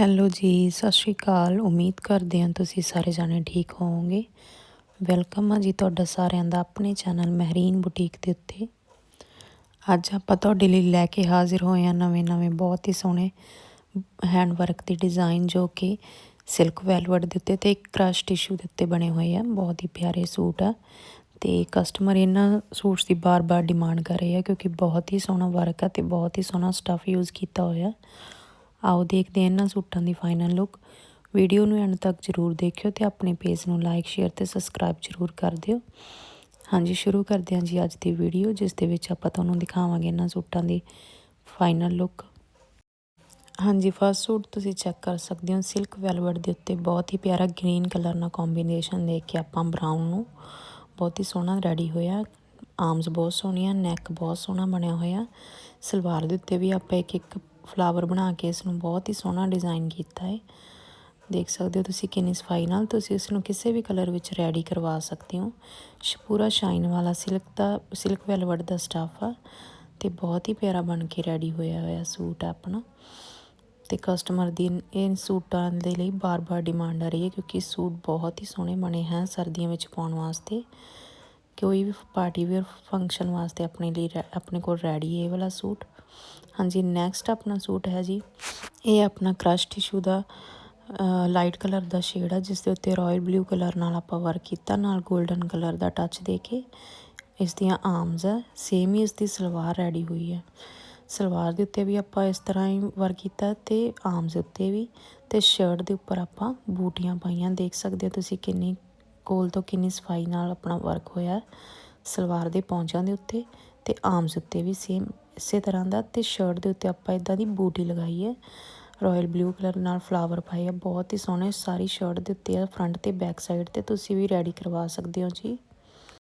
Hello ਜੀ, ਸਤਿ ਸ਼੍ਰੀ ਅਕਾਲ। ਉਮੀਦ ਕਰਦੇ ਹਾਂ ਤੁਸੀਂ ਸਾਰੇ ਜਾਣੇ ਠੀਕ ਹੋਵੋਗੇ। ਵੈਲਕਮ ਆ ਜੀ ਤੁਹਾਡਾ ਸਾਰਿਆਂ ਦਾ ਆਪਣੇ ਚੈਨਲ ਮਹਿਰੀਨ ਬੁਟੀਕ ਦੇ ਉੱਤੇ। ਅੱਜ ਆਪਾਂ ਤੁਹਾਡੇ ਲਈ ਲੈ ਕੇ ਹਾਜ਼ਰ ਹੋਏ ਹਾਂ ਨਵੇਂ-ਨਵੇਂ ਬਹੁਤ ਹੀ ਸੋਹਣੇ ਹੈਂਡ ਵਰਕ ਦੇ ਡਿਜ਼ਾਈਨ ਜੋ ਕਿ ਸਿਲਕ ਵੈਲਵਟ ਦੇ ਉੱਤੇ ਤੇ ਕ੍ਰਸ਼ ਟਿਸ਼ੂ ਦੇ ਉੱਤੇ ਬਣੇ ਹੋਏ ਆ। ਬਹੁਤ ਹੀ ਪਿਆਰੇ ਸੂਟ ਆ ਤੇ ਕਸਟਮਰ ਇਹਨਾਂ ਸੂਟਸ ਦੀ ਬਾਰ-ਬਾਰ ਡਿਮਾਂਡ ਕਰ ਰਹੇ ਆ ਕਿਉਂਕਿ ਬਹੁਤ ਹੀ ਸੋਹਣਾ ਵਰਕ ਆ ਤੇ ਬਹੁਤ ਹੀ ਸੋਹਣਾ ਸਟੱਫ ਯੂਜ਼ ਕੀਤਾ ਹੋਇਆ। ਆਓ ਦੇਖਦੇ ਹਾਂ ਇਹਨਾਂ ਸੂਟਾਂ ਦੀ ਫਾਈਨਲ ਲੁੱਕ ਵੀਡੀਓ ਨੂੰ ਐਂਡ ਤੱਕ ਜ਼ਰੂਰ ਦੇਖਿਓ ਤੇ ਆਪਣੇ ਪੇਜ ਨੂੰ ਲਾਈਕ ਸ਼ੇਅਰ ਤੇ ਸਬਸਕ੍ਰਾਈਬ ਜ਼ਰੂਰ ਕਰ ਦਿਓ। ਹਾਂਜੀ, ਸ਼ੁਰੂ ਕਰਦੇ ਹਾਂ ਜੀ ਅੱਜ ਦੀ ਵੀਡੀਓ ਜਿਸ ਦੇ ਵਿੱਚ ਆਪਾਂ ਤੁਹਾਨੂੰ ਦਿਖਾਵਾਂਗੇ ਇਹਨਾਂ ਸੂਟਾਂ ਦੀ ਫਾਈਨਲ ਲੁੱਕ ਹਾਂਜੀ ਫਸਟ ਸੂਟ ਤੁਸੀਂ ਚੈੱਕ ਕਰ ਸਕਦੇ ਹੋ। ਸਿਲਕ ਵੈਲਵਟ ਦੇ ਉੱਤੇ ਬਹੁਤ ਹੀ ਪਿਆਰਾ ਗ੍ਰੀਨ ਕਲਰ ਨਾਲ ਕੰਬੀਨੇਸ਼ਨ ਦੇ ਕੇ ਆਪਾਂ ਬਰਾਊਨ ਨੂੰ ਬਹੁਤ ਹੀ ਸੋਹਣਾ ਰੈਡੀ ਹੋਇਆ। ਆਰਮਸ ਬਹੁਤ ਸੋਹਣੀਆਂ ਨੈਕ ਬਹੁਤ ਸੋਹਣਾ ਬਣਿਆ ਹੋਇਆ। ਸਲਵਾਰ ਦੇ ਉੱਤੇ ਵੀ ਆਪਾਂ ਇੱਕ ਇੱਕ ਫਲਾਵਰ ਬਣਾ ਕੇ ਇਸ ਨੂੰ ਬਹੁਤ ਹੀ ਸੋਹਣਾ ਡਿਜ਼ਾਈਨ ਕੀਤਾ ਹੈ। ਦੇਖ ਸਕਦੇ ਹੋ ਤੁਸੀਂ ਕਿੰਨੀ ਸਫ਼ਾਈ ਨਾਲ ਤੁਸੀਂ ਇਸ ਨੂੰ ਕਿਸੇ ਵੀ ਕਲਰ ਵਿੱਚ ਰੈਡੀ ਕਰਵਾ ਸਕਦੇ ਹੋ। ਪੂਰਾ ਸ਼ਾਈਨ ਵਾਲਾ ਸਿਲਕ ਦਾ, ਸਿਲਕ ਵੈਲਵਟ ਦਾ ਸਟਾਫ ਆ ਤੇ ਬਹੁਤ ਹੀ ਪਿਆਰਾ ਬਣ ਕੇ ਰੈਡੀ ਹੋਇਆ ਹੋਇਆ ਸੂਟ ਆਪਣਾ। ਤੇ ਕਸਟਮਰ ਦੀ ਇਹ ਸੂਟਾਂ ਦੇ ਲਈ ਬਾਰ-ਬਾਰ ਡਿਮਾਂਡ ਆ ਰਹੀ ਹੈ ਕਿਉਂਕਿ ਸੂਟ ਬਹੁਤ ਹੀ ਸੋਹਣੇ ਬਣੇ ਹਨ ਸਰਦੀਆਂ ਵਿੱਚ ਪਾਉਣ ਵਾਸਤੇ। ਕੋਈ ਵੀ ਪਾਰਟੀ ਵੇਅਰ ਫੰਕਸ਼ਨ ਵਾਸਤੇ ਆਪਣੇ ਲਈ ਆਪਣੇ ਕੋਲ ਰੈਡੀ ਇਹ ਵਾਲਾ ਸੂਟ। ਹਾਂਜੀ ਨੈਕਸਟ ਆਪਣਾ ਸੂਟ ਹੈ ਜੀ, ਇਹ ਆਪਣਾ ਕ੍ਰਸ਼ ਟਿਸ਼ੂ ਦਾ ਲਾਈਟ ਕਲਰ ਦਾ ਸ਼ੇਡ ਹੈ ਜਿਸ ਦੇ ਉੱਤੇ ਰਾਇਲ ਬਲੂ ਕਲਰ ਨਾਲ ਆਪਾਂ ਵਰਕ ਕੀਤਾ, ਨਾਲ 골ਡਨ ਕਲਰ ਦਾ ਟੱਚ ਦੇ ਕੇ। ਇਸ ਦੀਆਂ ਆਰਮਸ ਹੈ ਸੇਮ ਹੀ ਇਸ ਦੀ ਸਲਵਾਰ ਰੈਡੀ ਹੋਈ ਹੈ ਸਲਵਾਰ ਦੇ ਉੱਤੇ ਵੀ ਆਪਾਂ ਇਸ ਤਰ੍ਹਾਂ ਹੀ ਵਰਕ ਕੀਤਾ ਤੇ ਆਰਮਸ ਉੱਤੇ ਵੀ, ਤੇ ਸ਼ਰਟ ਦੇ ਉੱਪਰ ਆਪਾਂ ਬੂਟੀਆਂ ਪਾਈਆਂ, ਦੇਖ ਸਕਦੇ ਹੋ ਤੁਸੀਂ ਕਿੰਨੀ ਕੋਲ ਤੋਂ ਕਿੰਨੀ ਸਫ਼ਾਈ ਨਾਲ ਆਪਣਾ ਵਰਕ ਹੋਇਆ ਸਲਵਾਰ ਦੇ ਪੌਂਚਾਂ ਦੇ ਉੱਤੇ ਤੇ ਆਰਮਸ ਉੱਤੇ ਵੀ ਸੇਮ ਇਸੇ ਤਰ੍ਹਾਂ ਦਾ ਤੇ ਸ਼ਰਟ ਦੇ ਉੱਤੇ ਆਪਾਂ ਇਦਾਂ ਦੀ ਬੂਟੀ ਲਗਾਈ ਹੈ। ਰਾਇਲ ਬਲੂ ਕਲਰ ਨਾਲ ਫਲਾਵਰ ਪਾਏ ਆ, ਬਹੁਤ ਹੀ ਸੋਹਣੇ, ਸਾਰੀ ਸ਼ਰਟ ਦੇ ਉੱਤੇ ਆ ਫਰੰਟ ਤੇ ਬੈਕ ਸਾਈਡ ਤੇ ਤੁਸੀਂ ਵੀ ਰੈਡੀ ਕਰਵਾ ਸਕਦੇ ਹੋ ਜੀ।